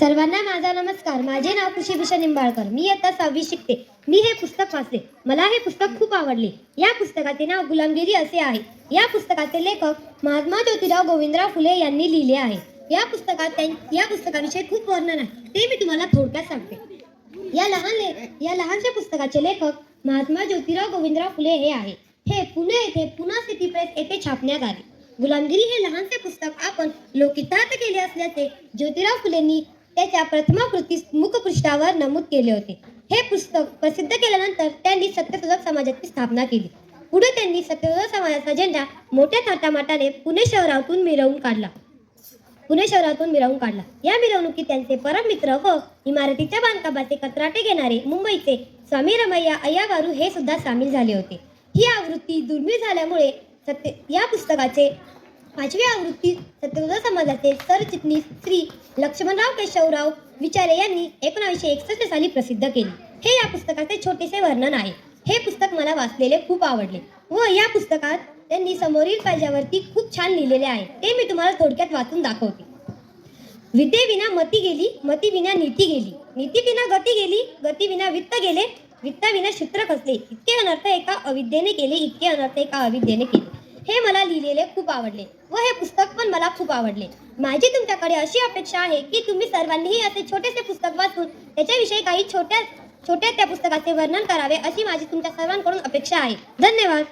सर्वांना माझा नमस्कार. माझे नाव कृषीभूषण निंबाळकर. मी आता सहावी शिकते. मी हे पुस्तक वाचले. मला हे पुस्तक खूप आवडले. या पुस्तकाचे नाव गुलामगिरी असे आहे. या पुस्तकाचे लेखक महात्मा ज्योतिराव गोविंदराव फुले यांनी लिहिले आहे. या पुस्तकात त्यां- या पुस्तकाविषयी खूप वर्णन आहे. ते मी तुम्हाला थोडक्यात सांगते. या लहान ले या लहानशा पुस्तकाचे लेखक महात्मा ज्योतिराव गोविंदराव फुले हे आहे. हे पुणे येथे पुन्हा सिटी प्रेस येथे छापण्यात आले. गुलामगिरी हे लहानसे पुस्तक आपण लोकितार्थ केले असल्याचे ज्योतिराव फुलेंनी त्याच्या प्रथमा कृती मुखपृष्ठावर नमूद केले होते. हे पुस्तक प्रसिद्ध केल्यानंतर त्यांनी सत्यशोधक समाजाची स्थापना केली. पुढे त्यांनी सत्यशोधक समाजाचा झेंडा मोठ्या थाटामाटाने पुणे शहरातून मिरवून काढला. पुणे शहरातून मिरवून काढला. या मिरवणुकीत त्यांचे परम मित्र व इमारतीच्या बांधकामाचे कत्राटे घेणारे मुंबईचे स्वामी रमैया अय्यावारू हे सुद्धा सामील झाले होते. ही आवृत्ती दुर्मिळ झाल्यामुळे सत्य या पुस्तकाचे पाचवी आवृत्ती सत्यशोधक समाजाचे सरचिटणीस श्री लक्ष्मणराव केशवराव विचारे यांनी एकोणावीसशे एकसष्ट साली प्रसिद्ध केली. हे या पुस्तकाचे छोटेसे वर्णन आहे. हे पुस्तक मला वाचलेले खूप आवडले व या पुस्तकात त्यांनी समोरील पाजावरती खूप छान लिहिलेले आहे. ते मी तुम्हाला थोडक्यात वाचून दाखवते. विद्येविना मती गेली मती विना नीती गेली. नीती विना गती गेली गती विना वित्त गेले वित्ताविना शित्र कसले इतके अनर्थ एका अविद्येने केले इतके अनर्थ एका अविद्येने केले. हे मला लिहिलेले खूप आवडले व हे पुस्तक पण मला खूप आवडले. माझी तुमच्याकडे अशी अपेक्षा आहे की तुम्ही सर्वांनीही असे छोटेसे पुस्तक वाचून त्याच्याविषयी काही छोट्या छोट्या त्या पुस्तकाचे वर्णन करावे अशी माझी तुमच्या सर्वांकडून अपेक्षा आहे. धन्यवाद.